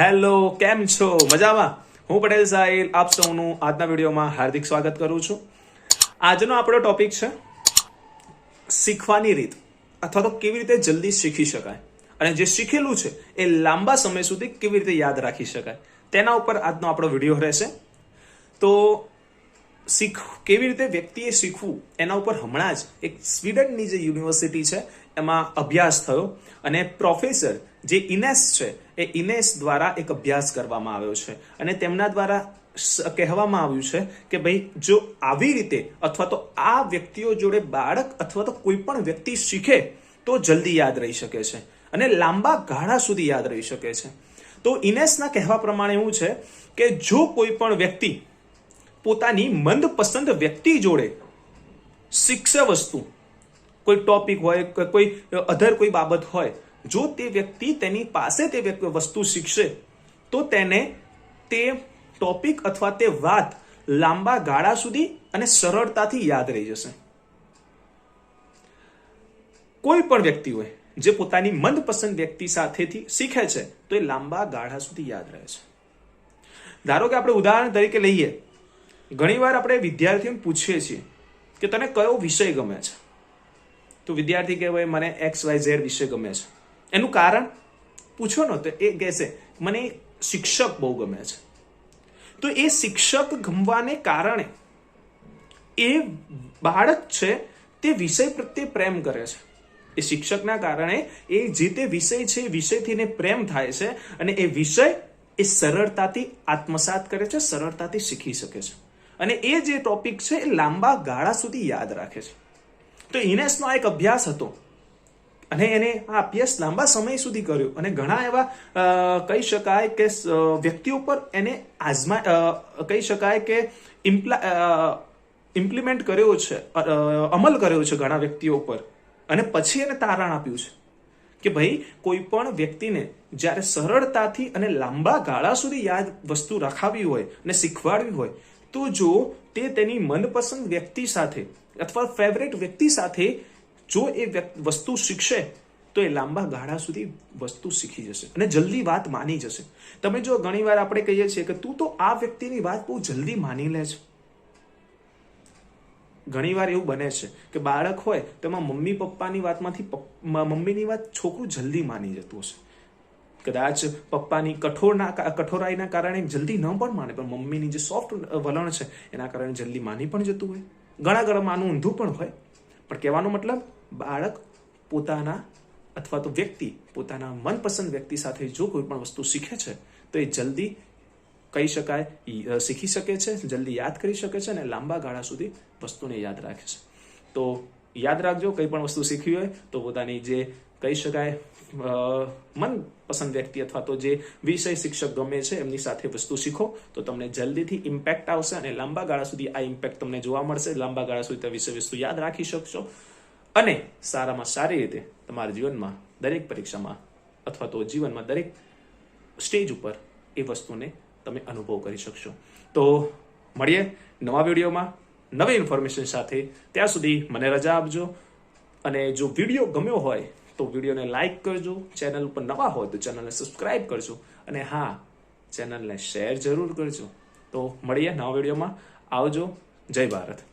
Hello, કેમ છો? મજામાં? હું પટેલ સાહિલ, આપ સૌનું આજના વિડીયોમાં હાર્દિક સ્વાગત કરું છું. આજનો આપણો ટોપિક છે, શીખવાની રીત, અથવા તો કેવી રીતે જલ્દી શીખી શકાય, અને જે શીખેલું છે, એ લાંબા સમય સુધી કેવી રીતે યાદ રાખી શકાય, તેના ઉપર આજનો આપણો વીડિયો રહેશે. તો શીખ, કેવી રીતે વ્યક્તિએ શીખવું, એના ઉપર હમણાં જ એક સ્વીડનની જે યુનિવર્સિટી છે, એમાં અભ્યાસ થયો, અને પ્રોફેસર જે ઇનેસ છે એ ઇનેસ દ્વારા એક અભ્યાસ કરવામાં આવ્યો છે. અને તેમના દ્વારા કહેવામાં આવ્યું છે કે ભાઈ, જો આવી રીતે અથવા તો આ વ્યક્તિઓ જોડે બાળક અથવા તો કોઈ પણ વ્યક્તિ શીખે, તો જલ્દી યાદ રહી શકે છે. અને લાંબા ગાળા સુધી યાદ રહી શકે છે. તો ઇનેસના કહેવા પ્રમાણે એવું છે કે જો કોઈ પણ વ્યક્તિ પોતાની મનપસંદ વ્યક્તિ જોડે શિક્ષે વસ્તુ, કોઈ ટોપિક હોય કોઈ અધર કોઈ બાબત હોય જો તે વ્યક્તિ તેની પાસે તે વસ્તુ શીખશે, તો તેને તે ટોપિક અથવા તે વાત લાંબા ગાળા સુધી અને સરળતાથી યાદ રહી જશે. કોઈ પણ વ્યક્તિ હોય, જે પોતાની મનપસંદ વ્યક્તિ સાથેથી શીખે છે, તો એ લાંબા ગાળા સુધી યાદ રહે છે. ધારો કે આપણે ઉદાહરણ તરીકે લઈએ. ઘણીવાર આપણે વિદ્યાર્થીઓને પૂછીએ છીએ કે તને કયો વિષય ગમે છે? તો વિદ્યાર્થી કહેવાય, મને એક્સ વાય ઝેડ વિષય ગમે છે. એનું કારણ પૂછો ને તો એ કહેશે, મને શિક્ષક બહુ ગમે છે. તો એ શિક્ષક ગમવાને કારણે એ બાળક છે તે વિષય પ્રત્યે પ્રેમ કરે છે. એ શિક્ષકના કારણે એ જે તે વિષય છે વિષયથી એને પ્રેમ થાય છે અને એ વિષય એ સરળતાથી આત્મસાત કરે છે, સરળતાથી શીખી શકે છે. અને એ જે ટોપિક છે એ લાંબા ગાળા સુધી યાદ રાખે છે. તો ઇનેસનો એક અભ્યાસ હતો. અને એને આ અભ્યાસ લાંબા સમય સુધી કર્યો. અને ઘણા એવા કહી શકાય કે વ્યક્તિઓ પર એને આજમા કહી શકાય કે, ઇમ્પ્લા ઇમ્પ્લિમેન્ટ કર્યો છે અમલ કર્યો છે ઘણા વ્યક્તિઓ પર. અને પછી એને તારણ આપ્યું છે કે ભાઈ, કોઈ પણ વ્યક્તિને જ્યારે સરળતાથી અને લાંબા ગાળા સુધી યાદ વસ્તુ રખાવી હોય અને શીખવાડવી હોય, તો જો તે તેની મનપસંદ વ્યક્તિ સાથે અથવા ફેવરેટ વ્યક્તિ સાથે જો એ વસ્તુ શીખશે, તો એ લાંબા ગાળા સુધી વસ્તુ શીખી જશે અને જલ્દી વાત માની જશે. તમે જો ઘણીવાર આપણે કહીએ છીએ કે તું તો આ વ્યક્તિની વાત બહુ જલ્દી માની લે છે. ઘણીવાર એવું બને છે કે બાળક હોય તો એમાં મમ્મી પપ્પાની વાતમાંથી મમ્મીની વાત છોકરું જલ્દી માની જતું હશે. કદાચ પપ્પાની કઠોરના કઠોરાઈના કારણે જલ્દી ન પણ માને, પણ મમ્મીની જે સોફ્ટ વલણ છે, એના કારણે જલ્દી માની પણ જતું હોય. ઘણા ઘણા માનું ઊંધું પણ હોય. પણ કહેવાનો મતલબ બાળક પોતાના અથવા તો વ્યક્તિ પોતાના મનપસંદ વ્યક્તિ સાથે જો કોઈ પણ વસ્તુ શીખે છે, તો એ જલ્દી કહી શકાય શીખી શકે છે, જલ્દી યાદ કરી શકે છે અને લાંબા ગાળા સુધી વસ્તુને યાદ રાખે છે. તો યાદ રાખજો, કંઈ પણ વસ્તુ શીખવી હોય તો પોતાની જે કહી શકાય મનપસંદ વ્યક્તિ અથવા તો જે વિષય શિક્ષક ગમે છે, એમની સાથે વસ્તુ શીખો, તો તમને જલ્દીથી ઇમ્પેક્ટ આવશે અને લાંબા ગાળા સુધી આ ઇમ્પેક્ટ તમને જોવા મળશે. લાંબા ગાળા સુધી તે વિષય વસ્તુ યાદ રાખી શકશો. અને સારામાં સારી રીતે તમારા જીવનમાં દરેક પરીક્ષામાં અથવા તો જીવનમાં દરેક સ્ટેજ ઉપર એ વસ્તુને તમે અનુભવ કરી શકશો. તો મળીએ નવા વિડીયોમાં નવી ઇન્ફોર્મેશન સાથે. ત્યાં સુધી મને રજા આપજો અને જો વીડિયો ગમ્યો હોય તો વિડીયોને લાઇક કરજો. ચેનલ ઉપર નવા હોય તો ચેનલને સબસ્ક્રાઇબ કરજો અને હા ચેનલને શેર જરૂર કરજો. તો મળીએ નવા વિડીયોમાં. આવજો. જય ભારત.